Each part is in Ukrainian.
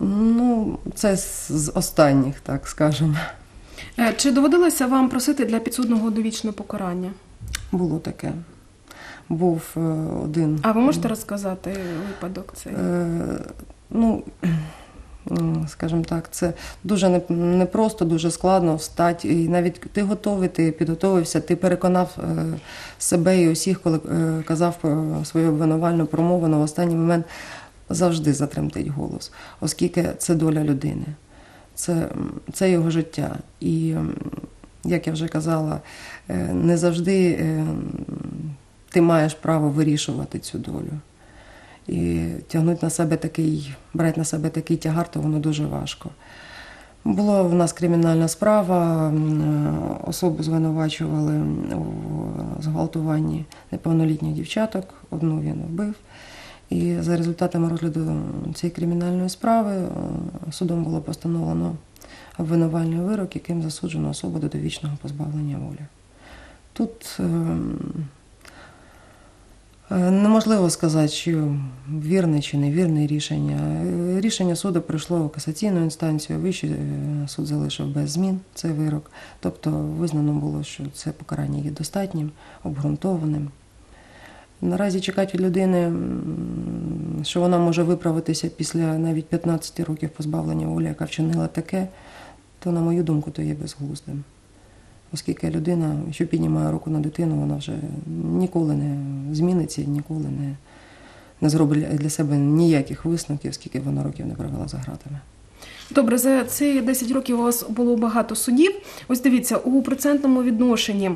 Ну, це з останніх, так скажемо. Е, Чи доводилося вам просити для підсудного довічне покарання? Було таке. Був е, один. А ви можете розказати випадок цей? Е, ну, скажімо так, це дуже непросто, дуже складно встати. І навіть ти готовий, ти підготовився, ти переконав себе і усіх, коли казав свою обвинувальну промову, в останній момент завжди затремтить голос, оскільки це доля людини, це, це його життя. І, як я вже казала, е, не завжди е, ти маєш право вирішувати цю долю. І тягнути на себе такий, брати на себе такий тягар, то воно дуже важко. Була в нас кримінальна справа, особу звинувачували у зґвалтуванні неповнолітніх дівчаток, одну він вбив. І за результатами розгляду цієї кримінальної справи е, судом було постановлено обвинувальний вирок, яким засуджено особу до довічного позбавлення волі. Тут ем, Е, Неможливо сказати, чи вірне чи невірне рішення. Е, Рішення суду прийшло в касаційну інстанцію, вищий е, суд залишив без змін цей вирок. Тобто визнано було, що це покарання є достатнім, обґрунтованим. Наразі чекати від людини, що вона може виправитися після навіть 15 років позбавлення волі, яка вчинила таке, то, на мою думку, то є безглуздим. Оскільки людина, що піднімає руку на дитину, вона вже ніколи не зміниться, ніколи не, не зробить для себе ніяких висновків, скільки вона років не провела за гратами. Добре, за ці 10 років у вас було багато судів. Ось дивіться, у процентному відношенні.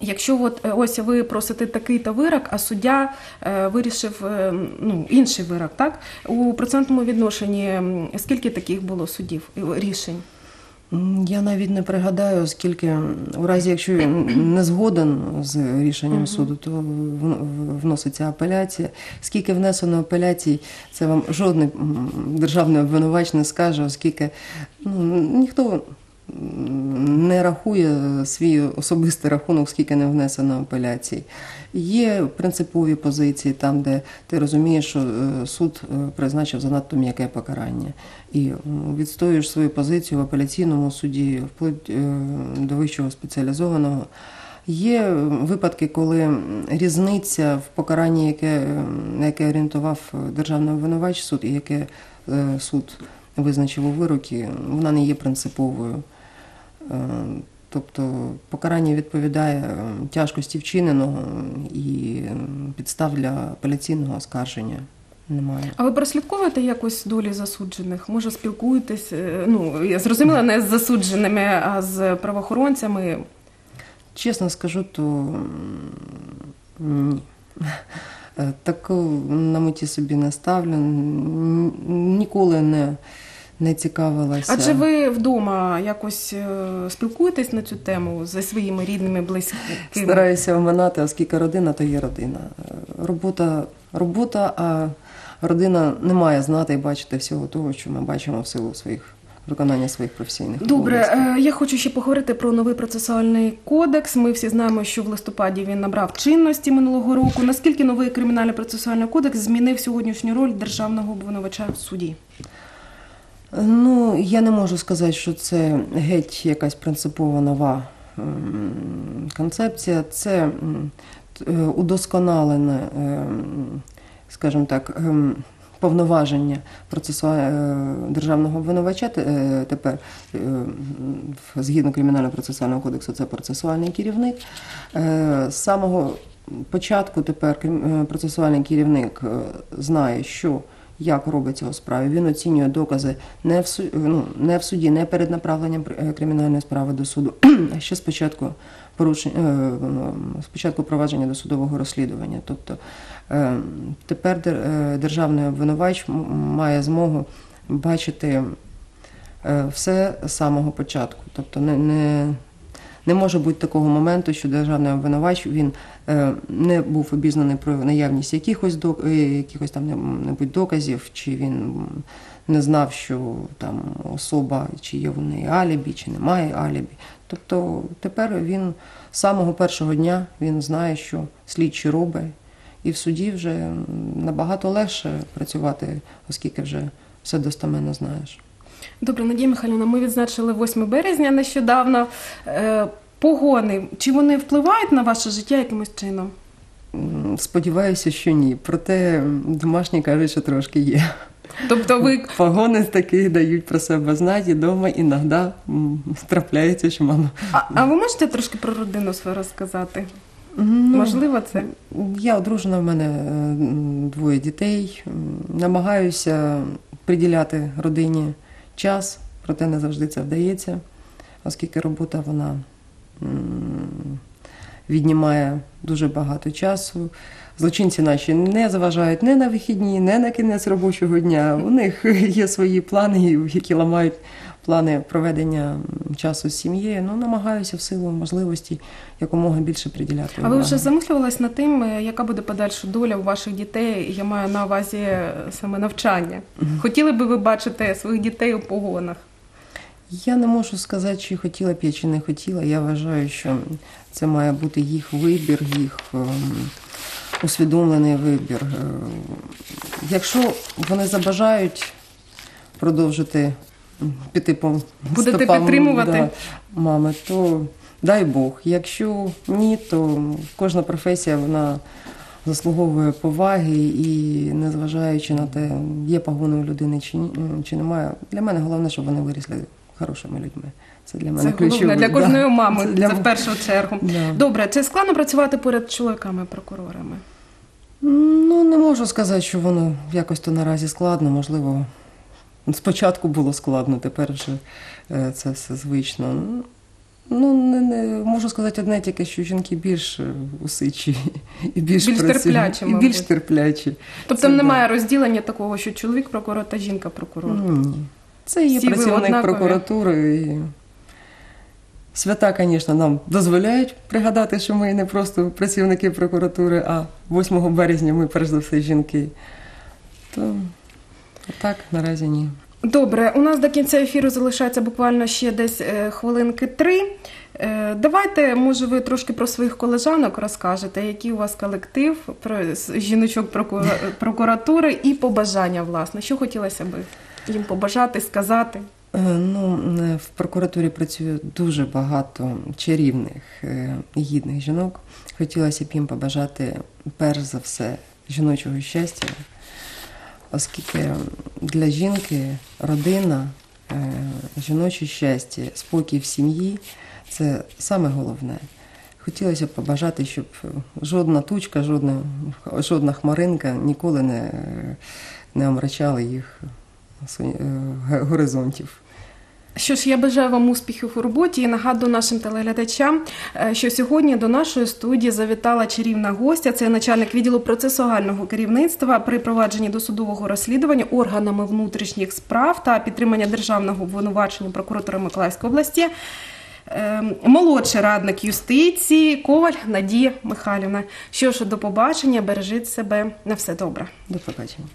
Якщо от е, ось ви просите такий то вирок, а суддя е, вирішив е, ну, інший вирок, так? У процентному відношенні скільки таких було судів рішень? Я навіть не пригадаю, оскільки у разі, якщо не згоден з рішенням суду, то вн- вноситься апеляція. Скільки внесено апеляцій, це вам жодний державний обвинувач не скаже, оскільки ну, ніхто не рахує свій особистий рахунок, скільки не внесено апеляцій. Є принципові позиції там, де ти розумієш, що е, суд е, призначив занадто м'яке покарання. І відстоюєш свою позицію в апеляційному суді, вплоть е, до вищого спеціалізованого. Є випадки, коли різниця в покаранні, яке, яке орієнтував державний обвинувач суд, і яке суд визначив у вирокі, вона не є принциповою. Е, Тобто покарання відповідає е, тяжкості вчиненого і підстав для апеляційного оскарження немає. А ви прослідковуєте якось долі засуджених? Може, спілкуєтесь? е, Ну, я зрозуміла, не з засудженими, а з правоохоронцями. Чесно скажу, то ні. Е, Таку на меті собі не ставлю. Ніколи не, не цікавилася. Адже ви вдома якось е, спілкуєтесь на цю тему зі своїми рідними, близькими? Стараюся оминати, оскільки родина то є родина. Е, Робота, робота, а родина не має знати і бачити всього того, що ми бачимо в силу своїх виконання своїх професійних Добре, обов'язків. е, я хочу ще поговорити про новий процесуальний кодекс. Ми всі знаємо, що в листопаді він набрав чинності минулого року. Наскільки новий кримінальний процесуальний кодекс змінив сьогоднішню роль державного обвинувача в суді? Ну, я не можу сказати, що це геть якась принципово нова концепція. Це е, удосконалене, ем, скажімо так, ем, повноваження процесуа- е, державного обвинувача е, тепер е, згідно кримінального процесуального кодексу, це процесуальний керівник. З самого початку тепер процесуальний керівник знає, що як робиться у справі. Він оцінює докази не в суді, ну, не в суді, не перед направленням е, кримінальної справи до суду, а ще спочатку порушення е, спочатку провадження досудового розслідування. Тобто е, тепер державний обвинувач має змогу бачити все з самого початку. Тобто не, не, не може бути такого моменту, що державний обвинувач він е, не був обізнаний про наявність якихось док, е, якихось там небудь доказів, чи він не знав, що там особа, чи є в неї алібі, чи немає алібі. Тобто тепер він з самого першого дня він знає, що слідчий робить, і в суді вже набагато легше працювати, оскільки вже все достеменно знаєш. Добре, Надія Михайлівна, ми відзначили 8 березня нещодавно. Е, Погони, чи вони впливають на ваше життя якимось чином? Сподіваюся, що ні. Проте домашні кажуть, що трошки є. Тобто ви Погони таки дають про себе знати, і вдома іноді трапляється, що мама. а, а ви можете трошки про родину свою розказати? Ну, Можливо, це Я одружена, в мене двоє дітей. Намагаюся приділяти родині час, проте не завжди це вдається, оскільки робота вона віднімає дуже багато часу. Злочинці наші не заважають не на вихідні, не на кінець робочого дня. У них є свої плани, які ламають плани проведення часу з сім'єю. Ну, намагаюся в силу можливості якомога більше приділяти. А ви вже замислювалась над тим, е, яка буде подальша доля у ваших дітей? Я маю на увазі е, саме навчання. Хотіли би ви бачити своїх дітей у погонах? Я не можу сказати, чи хотіла б я, чи не хотіла. Я вважаю, що це має бути їх вибір, їх ем, усвідомлений вибір. Е, Якщо вони забажають продовжити піти по Будете стопам підтримувати? да, мами, то дай Бог. Якщо ні, то кожна професія вона заслуговує поваги і незважаючи на те, є погони у людини чи ні, чи немає. Для мене головне, щоб вони вирісли хорошими людьми. Це для мене Це ключове. для да. кожної мами, Це це, в першу чергу. Да. Добре, чи складно працювати поряд чоловіками-прокурорами? Ну, не можу сказати, що воно якось то наразі складно. Можливо, спочатку було складно, тепер вже е, це все звично. Ну, не, не можу сказати одне тільки, що жінки більш е, усичі і більш, Більш терплячі, і більш терплячі. Тобто Це немає розділення такого, що чоловік прокурор та жінка прокурор. Ну, ні. Це є Всі працівник однакові. прокуратури. І... Свята, звісно, нам дозволяють пригадати, що ми не просто працівники прокуратури, а 8 березня ми перш за все жінки. То так, наразі ні. Добре, у нас до кінця ефіру залишається буквально ще десь е, хвилинки три. Е, Давайте, може, ви трошки про своїх колежанок розкажете, який у вас колектив про жіночок прокура- прокуратури і побажання, власне. Що хотілося би їм побажати, сказати? Е, Ну, в прокуратурі працює дуже багато чарівних, гідних жінок. Хотілося б їм побажати, перш за все, жіночого щастя, оскільки для жінки родина, е, жіноче щастя, спокій в сім'ї це саме головне. Хотілося б побажати, щоб жодна тучка, жодна, жодна хмаринка ніколи не, не омрачала їх сон- е, горизонтів. Що ж, я бажаю вам успіхів у роботі і нагадую нашим телеглядачам, е, що сьогодні до нашої студії завітала чарівна гостя. Це начальник відділу процесуального керівництва при провадженні досудового розслідування органами внутрішніх справ та підтримання державного обвинувачення прокуратури Миколаївської області. е, Молодший радник юстиції Коваль Надія Михайлівна. Що ж, до побачення, бережіть себе на все добре. До побачення.